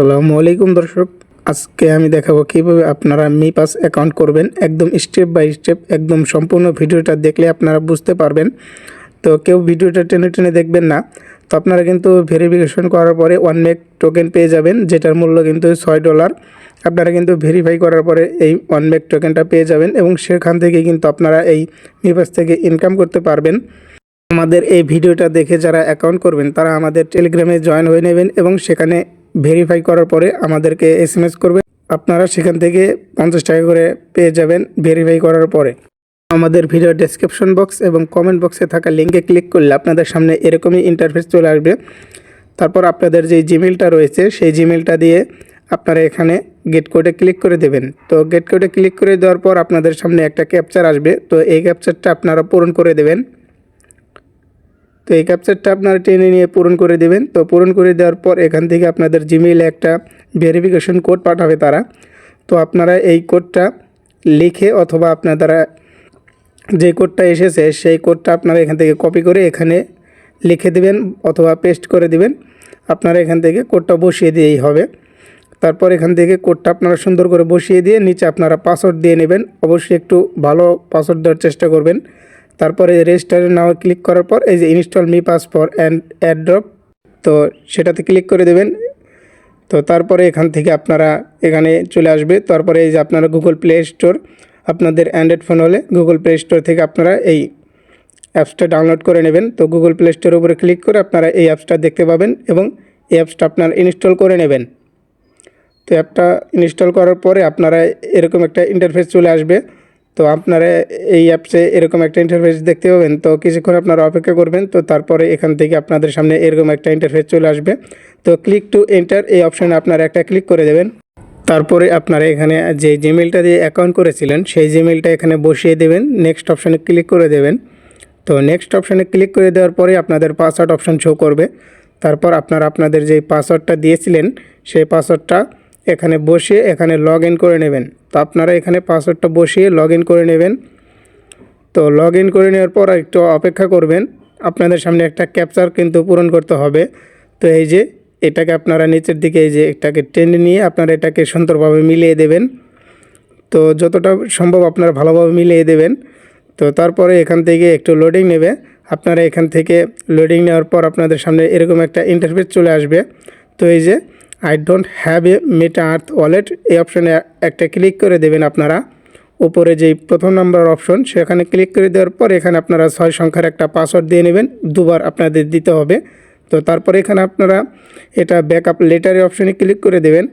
আসসালামু আলাইকুম দর্শক, আজকে আমি দেখাবো কীভাবে আপনারা মি পাস অ্যাকাউন্ট করবেন। একদম স্টেপ বাই স্টেপ একদম সম্পূর্ণ ভিডিওটা দেখলে আপনারা বুঝতে পারবেন। তো কেউ ভিডিওটা টেনে টেনে দেখবেন না। তো আপনারা কিন্তু ভেরিফিকেশন করার পরে ওয়ান মেক টোকেন পেয়ে যাবেন, যেটার মূল্য কিন্তু ছয় ডলার আপনারা কিন্তু ভেরিফাই করার পরে এই ওয়ান মেক টোকেনটা পেয়ে যাবেন এবং সেখান থেকে কিন্তু আপনারা এই মি পাস থেকে ইনকাম করতে পারবেন। আমাদের এই ভিডিওটা দেখে যারা অ্যাকাউন্ট করবেন, তারা আমাদের টেলিগ্রামে জয়েন হয়ে নেবেন এবং সেখানে ভেরিফাই করার পরে আমাদেরকে এস এম এস করবেন আপনারা সেখান থেকে পঞ্চাশ টাকা করে পেয়ে যাবেন ভেরিফাই করার পরে। আমাদের ভিডিও ডেসক্রিপশন বক্স এবং কমেন্ট বক্সে থাকা লিঙ্কে ক্লিক করলে আপনাদের সামনে এরকমই ইন্টারফেস চলে আসবে। তারপর আপনাদের যে জিমেলটা রয়েছে, সেই জিমেলটা দিয়ে আপনারা এখানে গেট কোডে ক্লিক করে দেবেন। তো গেট কোডে ক্লিক করে দেওয়ার পর আপনাদের সামনে একটা ক্যাপচার আসবে। তো এই ক্যাপচারটা আপনারা পূরণ করে দেবেন। তো এই ক্যাপচারটা আপনারা টেনে নিয়ে পূরণ করে দেবেন। তো পূরণ করে দেওয়ার পর এখান থেকে আপনাদের জিমেইলে একটা ভেরিফিকেশন কোড পাঠাবে তারা। তো আপনারা এই কোডটা লিখে অথবা আপনারা যে কোডটা এসেছে সেই কোডটা আপনারা এখান থেকে কপি করে এখানে লিখে দিবেন অথবা পেস্ট করে দিবেন। আপনারা এখান থেকে কোডটা বসিয়ে দিয়েই হবে। তারপর এখান থেকে কোডটা আপনারা সুন্দর করে বসিয়ে দিয়ে নিচে আপনারা পাসওয়ার্ড দিয়ে নেবেন। অবশ্যই একটু ভালো পাসওয়ার্ড দেওয়ার চেষ্টা করবেন। তারপরে রেজিস্টারে নাও ক্লিক করার পর এই যে install me pass for and airdrop তো সেটাতে ক্লিক করে দেবেন। তো তারপরে এখান থেকে আপনারা এখানে চলে আসবে। তারপরে এই যে আপনারা গুগল প্লে স্টোর আপনাদের অ্যান্ড্রয়েড ফোন হলে গুগল প্লে স্টোর থেকে আপনারা এই অ্যাপসটা ডাউনলোড করে নেবেন। তো গুগল প্লে স্টোরের উপরে ক্লিক করে আপনারা এই অ্যাপসটা দেখতে পাবেন এবং এই অ্যাপসটা আপনারা ইনস্টল করে নেবেন। তো অ্যাপটা ইনস্টল করার পরে আপনারা এরকম একটা ইন্টারফেস চলে আসবে। তো আপনারা এই অ্যাপসে এরকম একটা ইন্টারফেস দেখতে পাবেন। তো কিছুক্ষণ আপনারা অপেক্ষা করবেন, তো তারপরে এখান থেকে আপনাদের সামনে এরকম একটা ইন্টারফেস চলে আসবে। তো ক্লিক টু এন্টার এই অপশানে আপনারা একটা ক্লিক করে দেবেন। তারপরে আপনারা এখানে যে জিমেলটা দিয়ে অ্যাকাউন্ট করেছিলেন, সেই জিমেলটা এখানে বসিয়ে দেবেন। নেক্সট অপশানে ক্লিক করে দেবেন। তো নেক্সট অপশানে ক্লিক করে দেওয়ার পরে আপনাদের পাসওয়ার্ড অপশান শো করবে। তারপর আপনারা আপনাদের যে পাসওয়ার্ডটা দিয়েছিলেন, সেই পাসওয়ার্ডটা এখানে বসিয়ে এখানে লগ করে নেবেন। তো আপনারা এখানে পাসওয়ার্ডটা বসিয়ে লগ করে নেবেন। তো লগ করে নেওয়ার পর একটু অপেক্ষা করবেন। আপনাদের সামনে একটা ক্যাপচার কিন্তু পূরণ করতে হবে। তো এই যে এটাকে আপনারা নিচের দিকে এই যে এটাকে টেনে নিয়ে আপনারা এটাকে সুন্দরভাবে মিলিয়ে দেবেন। তো যতটা সম্ভব আপনারা ভালোভাবে মিলিয়ে দেবেন। তো তারপরে এখান থেকে একটু লোডিং নেবে। আপনারা এখান থেকে লোডিং নেওয়ার পর আপনাদের সামনে এরকম একটা ইন্টারফেস চলে আসবে। তো এই যে I don't have a meta earth wallet এই অপশানে একটা ক্লিক করে দেবেন আপনারা। উপরে যেই প্রথম নাম্বার অপশন সেখানে ক্লিক করে দেওয়ার পর এখানে আপনারা ছয় সংখ্যার একটা পাসওয়ার্ড দিয়ে নেবেন, দুবার আপনাদের দিতে হবে। তো তারপরে এখানে আপনারা এটা ব্যাকআপ লেটারের অপশানে ক্লিক করে দেবেন।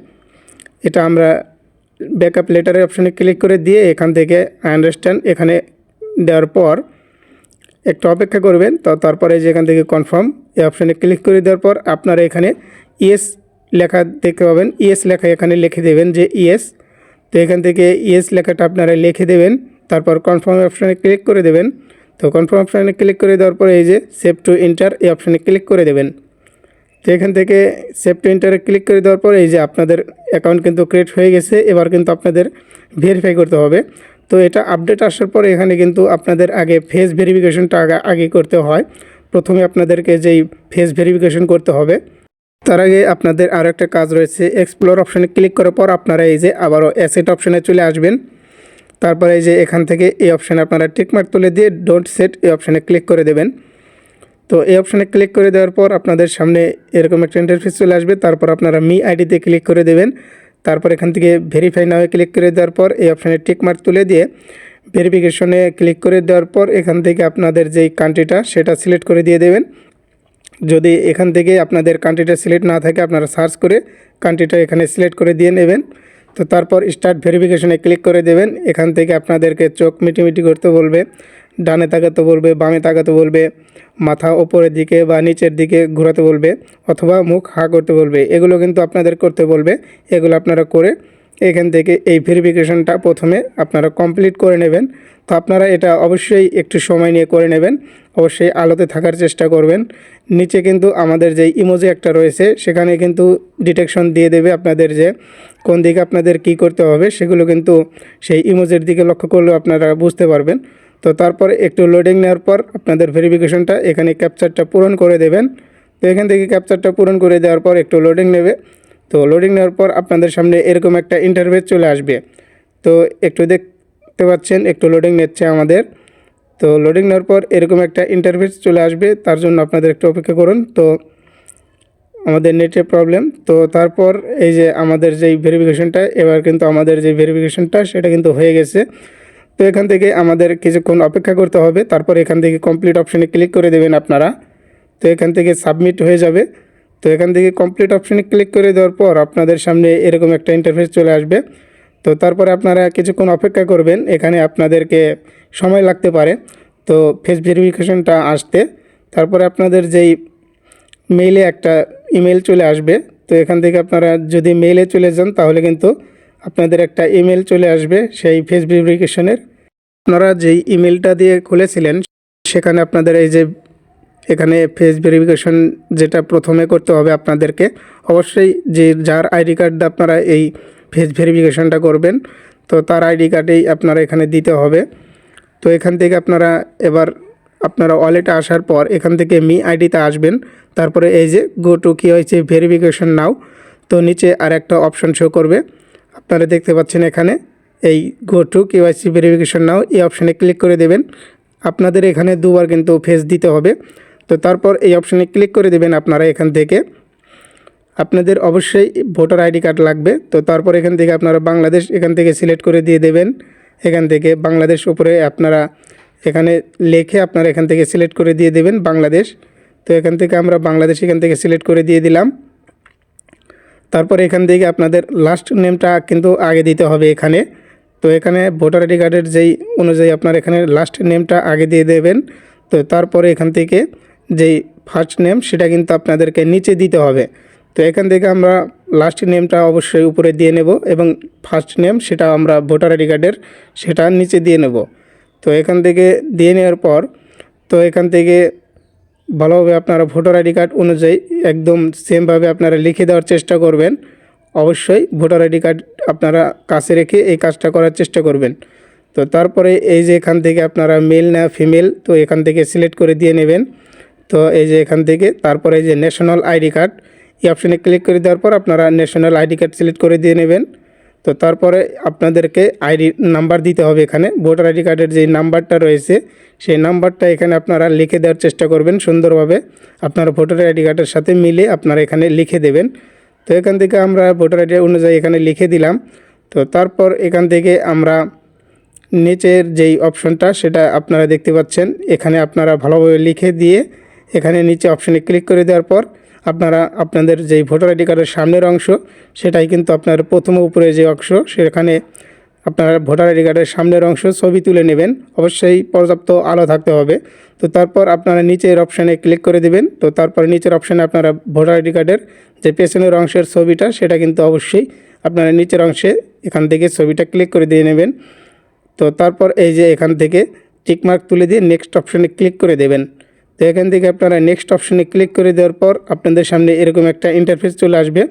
এটা আমরা ব্যাকআপ লেটারের অপশানে ক্লিক করে দিয়ে এখান থেকে আন্ডারস্ট্যান্ড এখানে দেওয়ার পর একটু অপেক্ষা করবেন। তো তারপরে যে এখান থেকে কনফার্ম এই অপশানে ক্লিক করে দেওয়ার পর আপনারা এখানে ইয়েস লেখা দেখতে পাবেন ইয়েস লেখা এখানে লিখে দেবেন যে ইএস তো এখান থেকে ইএস লেখাটা আপনারা লিখে দেবেন, তারপর কনফার্ম অপশানে ক্লিক করে দেবেন। তো কনফার্ম অপশানে ক্লিক করে দেওয়ার পরে এই যে সেভ টু ইন্টার এই অপশানে ক্লিক করে দেবেন। তো এখান থেকে সেভ টু ইন্টারে ক্লিক করে দেওয়ার পরে এই যে আপনাদের অ্যাকাউন্ট কিন্তু ক্রিয়েট হয়ে গেছে, এবার কিন্তু আপনাদের ভেরিফাই করতে হবে। তো এটা আপডেট আসার পরে এখানে কিন্তু আপনাদের আগে ফেস ভেরিফিকেশনটা আগে আগে করতে হয়। প্রথমে আপনাদেরকে যেই ফেস ভেরিফিকেশন করতে হবে তার আগে আপনাদের আরও একটা কাজ রয়েছে। এক্সপ্লোর অপশানে ক্লিক করার পর আপনারা এই যে আবারও অ্যাসেট অপশানে চলে আসবেন। তারপরে এই যে এখান থেকে এই অপশানে আপনারা টিকমার্ক তুলে দিয়ে ডোন্ট সেট এই অপশানে ক্লিক করে দেবেন। তো এই অপশানে ক্লিক করে দেওয়ার পর আপনাদের সামনে এরকম একটা ইন্টারফেস চলে আসবে। তারপর আপনারা মি আইডিতে ক্লিক করে দেবেন। তারপর এখান থেকে ভেরিফাই নামে ক্লিক করে দেওয়ার পর এই অপশানে টিকমার্ক তুলে দিয়ে ভেরিফিকেশনে ক্লিক করে দেওয়ার পর এখান থেকে আপনাদের যেই কান্ট্রিটা সেটা সিলেক্ট করে দিয়ে দেবেন। যদি এখান থেকে আপনাদের কান্ট্রিটা সিলেক্ট না থাকে, আপনারা সার্চ করে কান্ট্রিটা এখানে সিলেক্ট করে দিয়ে নেবেন। তো তারপর স্টার্ট ভেরিফিকেশনে ক্লিক করে দেবেন। এখান থেকে আপনাদেরকে চোখ মিটিমিটি করতে বলবে, ডানে তাকাতে বলবে, বামে তাকাতে বলবে, মাথা ওপরের দিকে বা নিচের দিকে ঘোরাতে বলবে অথবা মুখ হা করতে বলবে। এগুলো কিন্তু আপনাদের করতে বলবে। এগুলো আপনারা করে এখান থেকে এই ভেরিফিকেশনটা প্রথমে আপনারা কমপ্লিট করে নেবেন। তো আপনারা এটা অবশ্যই একটু সময় নিয়ে করে নেবেন। অবশ্যই আলোতে থাকার চেষ্টা করবেন। নিচে কিন্তু আমাদের যে ইমোজি একটা রয়েছে, সেখানে কিন্তু ডিটেকশন দিয়ে দেবে আপনাদের যে কোন দিকে আপনাদের কি করতে হবে, সেগুলো কিন্তু সেই ইমোজের দিকে লক্ষ্য করলেও আপনারা বুঝতে পারবেন। তো তারপর একটু লোডিং নেওয়ার পর আপনাদের ভেরিফিকেশনটা এখানে ক্যাপচারটা পূরণ করে দেবেন। তো এখান থেকে ক্যাপচারটা পূরণ করে দেওয়ার পর একটু লোডিং নেবে। তো লোডিং নেওয়ার পর আপনাদের সামনে এরকম একটা ইন্টারভেস চলে আসবে। তো একটু দেখতে পাচ্ছেন, একটু লোডিং নিচ্ছে আমাদের। তো লোডিং নেওয়ার পর এরকম একটা ইন্টারভেস চলে আসবে, তার জন্য আপনাদের একটু অপেক্ষা করুন। তো আমাদের নেটে প্রবলেম তো তারপর এই যে আমাদের যেই ভেরিফিকেশনটা এবার কিন্তু আমাদের যে ভেরিফিকেশনটা সেটা কিন্তু হয়ে গেছে। তো এখান থেকে আমাদের কিছুক্ষণ অপেক্ষা করতে হবে, তারপর এখান থেকে কমপ্লিট অপশনে ক্লিক করে দেবেন আপনারা। তো এখান থেকে সাবমিট হয়ে যাবে। তো এখান থেকে কমপ্লিট অপশনে ক্লিক করে দেওয়ার পর আপনাদের সামনে এরকম একটা ইন্টারফেস চলে আসবে। তো তারপরে আপনারা কিছুক্ষণ অপেক্ষা করবেন, এখানে আপনাদেরকে সময় লাগতে পারে। তো ফেস ভেরিফিকেশনটা আসতে, তারপরে আপনাদের যেই মেইলে একটা ইমেল চলে আসবে, তো এখান থেকে আপনারা যদি মেইলে চলে যান, তাহলে কিন্তু আপনাদের একটা ইমেল চলে আসবে সেই ফেস ভেরিফিকেশনের। আপনারা যেই ইমেলটা দিয়ে খুলেছিলেন, সেখানে আপনাদের এই যে এখানে ফেস ভেরিফিকেশন যেটা প্রথমে করতে হবে আপনাদেরকে, অবশ্যই যে যার আইডি কার্ড আপনারা এই ফেস ভেরিফিকেশনটা করবেন। তো তার আইডি কার্ডেই আপনারা এখানে দিতে হবে। তো এখান থেকে আপনারা এবার আপনারা ওয়ালেটে আসার পর এখান থেকে মি আইডিতে আসবেন। তারপরে এই যে গো টু কী হয়েছে ভেরিফিকেশন নাও তো নিচে আর একটা অপশন শো করবে। আপনারা দেখতে পাচ্ছেন এখানে এই go to K KYC verification now এই অপশানে ক্লিক করে দেবেন। আপনাদের এখানে দুবার কিন্তু ফেস দিতে হবে। তো তারপর এই অপশানে ক্লিক করে দেবেন আপনারা এখান থেকে। আপনাদের অবশ্যই ভোটার আইডি কার্ড লাগবে। তো তারপর এখান থেকে আপনারা বাংলাদেশ এখান থেকে সিলেক্ট করে দিয়ে দেবেন। এখান থেকে বাংলাদেশ উপরে আপনারা এখানে লেখে আপনারা এখান থেকে সিলেক্ট করে দিয়ে দেবেন বাংলাদেশ। তো এখান থেকে আমরা বাংলাদেশ এখান থেকে সিলেক্ট করে দিয়ে দিলাম। তারপর এখান থেকে আপনাদের লাস্ট নেমটা কিন্তু আগে দিতে হবে এখানে। তো এখানে ভোটার আইডি কার্ডের যেই অনুযায়ী আপনার এখানে লাস্ট নেমটা আগে দিয়ে দেবেন। তো তারপরে এখান থেকে যেই ফার্স্ট নেম সেটা কিন্তু আপনাদেরকে নিচে দিতে হবে। তো এখান থেকে আমরা লাস্ট নেমটা অবশ্যই উপরে দিয়ে নেব এবং ফার্স্ট নেম সেটা আমরা ভোটার আইডি কার্ডের সেটা নিচে দিয়ে নেব। তো এখান থেকে দিয়ে নেওয়ার পর, তো এখান থেকে ভালোভাবে আপনারা ভোটার আইডি কার্ড অনুযায়ী একদম সেমভাবে আপনারা লিখে দেওয়ার চেষ্টা করবেন। অবশ্যই ভোটার আইডি কার্ড আপনারা কাছে রেখে এই কাজটা করার চেষ্টা করবেন। তো তারপরে এই যে এখান থেকে আপনারা মেল না ফিমেল তো এখান থেকে সিলেক্ট করে দিয়ে নেবেন। তো এই যে এখান থেকে, তারপরে এই যে ন্যাশনাল আইডি কার্ড এই অপশানে ক্লিক করে দেওয়ার পর আপনারা ন্যাশনাল আইডি কার্ড সিলেক্ট করে দিয়ে নেবেন। তো তারপরে আপনাদেরকে আইডি নাম্বার দিতে হবে এখানে। ভোটার আইডি কার্ডের যে নাম্বারটা রয়েছে, সেই নাম্বারটা এখানে আপনারা লিখে দেওয়ার চেষ্টা করবেন সুন্দরভাবে। আপনার ভোটার আইডি কার্ডের সাথে মিলে আপনারা এখানে লিখে দেবেন। তো এখান থেকে আমরা ভোটার আইডি অনুযায়ী এখানে লিখে দিলাম। তো তারপর এখান থেকে আমরা নিচের যেই অপশনটা, সেটা আপনারা দেখতে পাচ্ছেন। এখানে আপনারা ভালোভাবে লিখে দিয়ে এখানে নিচে অপশনে ক্লিক করে দেওয়ার পর আপনারা আপনাদের যেই ভোটার আইডি কার্ডের সামনের অংশ, সেটাই কিন্তু আপনার প্রথম উপরে যে অংশ, সেখানে আপনার ভোটার আইডি কার্ডের সামনের অংশ ছবি তুলে নেবেন। অবশ্যই পর্যাপ্ত আলো থাকতে হবে। তো তারপর আপনারা নিচের অপশানে ক্লিক করে দিবেন। তো তারপর নিচের অপশানে আপনারা ভোটার আইডি কার্ডের যে পেছনের অংশের ছবিটা, সেটা কিন্তু অবশ্যই আপনারা নিচের অংশে এখান থেকে ছবিটা ক্লিক করে দিয়ে নেবেন। তো তারপর এই যে এখান থেকে টিকমার্ক তুলে দিয়ে নেক্সট অপশানে ক্লিক করে দেবেন। তো এখান থেকে আপনারা নেক্সট অপশানে ক্লিক করে দেওয়ার পর আপনাদের সামনে এরকম একটা ইন্টারফেস চলে আসবে।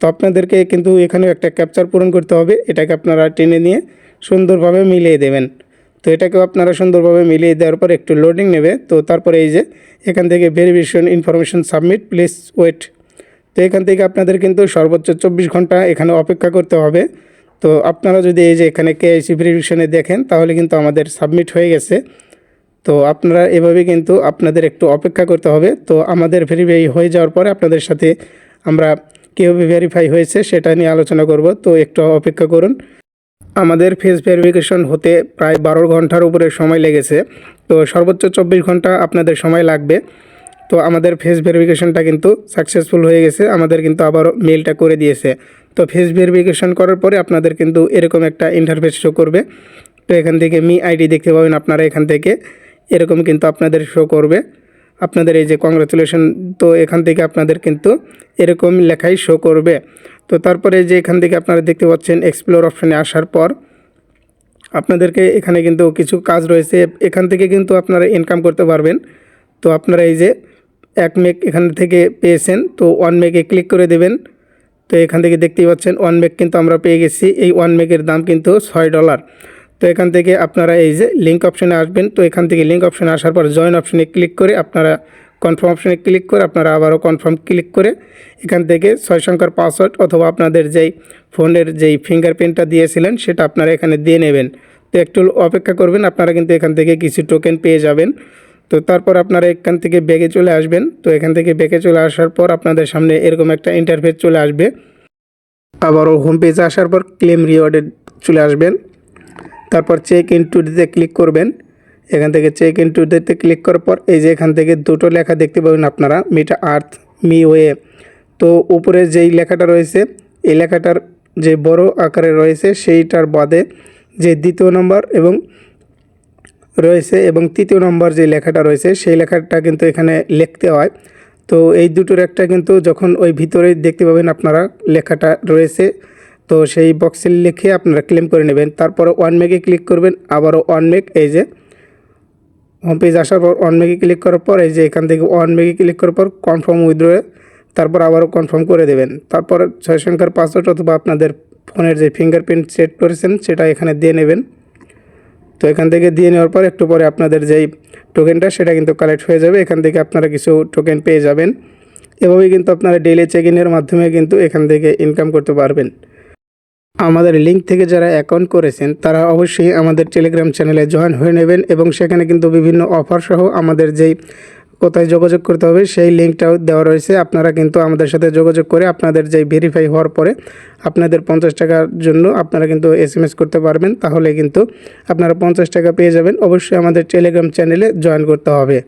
তো আপনাদেরকে কিন্তু এখানেও একটা ক্যাপচার পূরণ করতে হবে, এটাকে আপনারা টেনে নিয়ে সুন্দরভাবে মিলিয়ে দেবেন। তো এটাকেও আপনারা সুন্দরভাবে মিলিয়ে দেওয়ার পর একটু লোডিং নেবে। তো তারপরে এই যে এখান থেকে verification information submit please wait তো এখান থেকে আপনাদের কিন্তু সর্বোচ্চ চব্বিশ ঘণ্টা এখানে অপেক্ষা করতে হবে। তো আপনারা যদি এই যে এখানে কেআইসি ভেরিফিকেশনে দেখেন, তাহলে কিন্তু আমাদের সাবমিট হয়ে গেছে। তো আপনারা এভাবে কিন্তু আপনাদের একটু অপেক্ষা করতে হবে। তো আমাদের ভেরিফাই হয়ে যাওয়ার পরে আপনাদের সাথে আমরা কীভাবে ভেরিফাই হয়েছে সেটা নিয়ে আলোচনা করব। তো একটু অপেক্ষা করুন। আমাদের ফেস ভেরিফিকেশন হতে প্রায় বারো ঘণ্টার উপরে সময় লেগেছে। তো সর্বোচ্চ চব্বিশ ঘণ্টা আপনাদের সময় লাগবে। তো আমাদের ফেস ভেরিফিকেশনটা কিন্তু সাকসেসফুল হয়ে গেছে। আমাদের কিন্তু আবারও মেলটা করে দিয়েছে। তো ফেস ভেরিফিকেশন করার পরে আপনাদের কিন্তু এরকম একটা ইন্টারফেস শো করবে। তো এখান থেকে মি আইডি দেখতে পাবেন আপনারা এখান থেকে। এরকম কিন্তু আপনাদের শো করবে। আপনাদের এই যে কংগ্রাচুলেশন তো এখান থেকে আপনাদের কিন্তু এরকম লেখাই শো করবে। তো তারপরে যে এখান থেকে আপনারা দেখতে পাচ্ছেন এক্সপ্লোর অপশানে আসার পর, আপনাদেরকে এখানে কিন্তু কিছু কাজ রয়েছে। এখান থেকে কিন্তু আপনারা ইনকাম করতে পারবেন। তো আপনারা এই যে এক মেক এখান থেকে পেয়েছেন, তো ওয়ান মেকে ক্লিক করে দেবেন। তো এখান থেকে দেখতেই পাচ্ছেন ওয়ান মেক কিন্তু আমরা পেয়ে গেছি। এই ওয়ান মেকের দাম কিন্তু ছয় ডলার তো এখান থেকে আপনারা এই যে লিঙ্ক অপশানে আসবেন, তো এখান থেকে লিঙ্ক অপশানে আসার পর জয়েন অপশানে ক্লিক করে আপনারা কনফার্ম অপশানে ক্লিক করে আপনারা আবারও কনফার্ম ক্লিক করে এখান থেকে ছয় সংখ্যার পাসওয়ার্ড অথবা আপনাদের যেই ফোনের যেই ফিঙ্গারপ্রিন্টটা দিয়েছিলেন, সেটা আপনারা এখানে দিয়ে নেবেন। তো একটু অপেক্ষা করবেন, আপনারা কিন্তু এখান থেকে কিছু টোকেন পেয়ে যাবেন। তো তারপর আপনারা এখান থেকে ব্যাগে চলে আসবেন। তো এখান থেকে ব্যাগে চলে আসার পর আপনাদের সামনে এরকম একটা ইন্টারফেস চলে আসবে। আবারও হোম পেজে আসার পর ক্লেম রিওয়ার্ডে চলে আসবেন। তারপর চেক ইন টু দিতে ক্লিক করবেন। এখান থেকে চেক ইন টু দিতে ক্লিক করার পর এই যে এখান থেকে দুটো লেখা দেখতে পাবেন আপনারা মিটা আর্থ মি ওয়ে তো উপরে যেই লেখাটা রয়েছে, এই লেখাটার যে বড় আকারে রয়েছে, সেইটার বাদে যে দ্বিতীয় নম্বর এবং রয়েছে এবং তৃতীয় নম্বর যে লেখাটা রয়েছে, সেই লেখাটা কিন্তু এখানে লিখতে হয়। তো এই দুটোর একটা কিন্তু যখন ওই ভিতরে দেখতে পাবেন আপনারা লেখাটা রয়েছে তো সেই বক্সে লিখে আপনারা ক্লেম করে নেবেন। তারপরে ওয়ান মেগে ক্লিক করবেন, আবারও ওয়ান মেক এই যে হোম পেজ আসার পর ওয়ান মেগে ক্লিক করার পর, এই যে এখান থেকে ওয়ান মেগে ক্লিক করার পর কনফার্ম উইথড্রয়ে তারপর আবারও কনফার্ম করে দেবেন। তারপর ছয় সংখ্যার পাসওয়ার্ড অথবা আপনাদের ফোনের যে ফিঙ্গারপ্রিন্ট সেট করেছেন, সেটা এখানে দিয়ে নেবেন। তো এখান থেকে দিয়ে নেওয়ার পর একটু পরে আপনাদের যেই টোকেনটা সেটা কিন্তু কালেক্ট হয়ে যাবে। এখান থেকে আপনারা কিছু টোকেন পেয়ে যাবেন। এভাবেই কিন্তু আপনারা ডেইলি চেক ইনের মাধ্যমে কিন্তু এখান থেকে ইনকাম করতে পারবেন। আমাদের লিঙ্ক থেকে যারা অ্যাকাউন্ট করেছেন, তারা অবশ্যই আমাদের টেলিগ্রাম চ্যানেলে জয়েন হয়ে নেবেন এবং সেখানে কিন্তু বিভিন্ন অফার সহ আমাদের যেই কোথায় যোগাযোগ করতে হবে, সেই লিঙ্কটাও দেওয়া রয়েছে। আপনারা কিন্তু আমাদের সাথে যোগাযোগ করে আপনাদের যেই ভেরিফাই হওয়ার পরে আপনাদের পঞ্চাশ টাকার জন্য আপনারা কিন্তু এস এম এস করতে পারবেন। তাহলে কিন্তু আপনারা পঞ্চাশ টাকা পেয়ে যাবেন। অবশ্যই আমাদের টেলিগ্রাম চ্যানেলে জয়েন করতে হবে।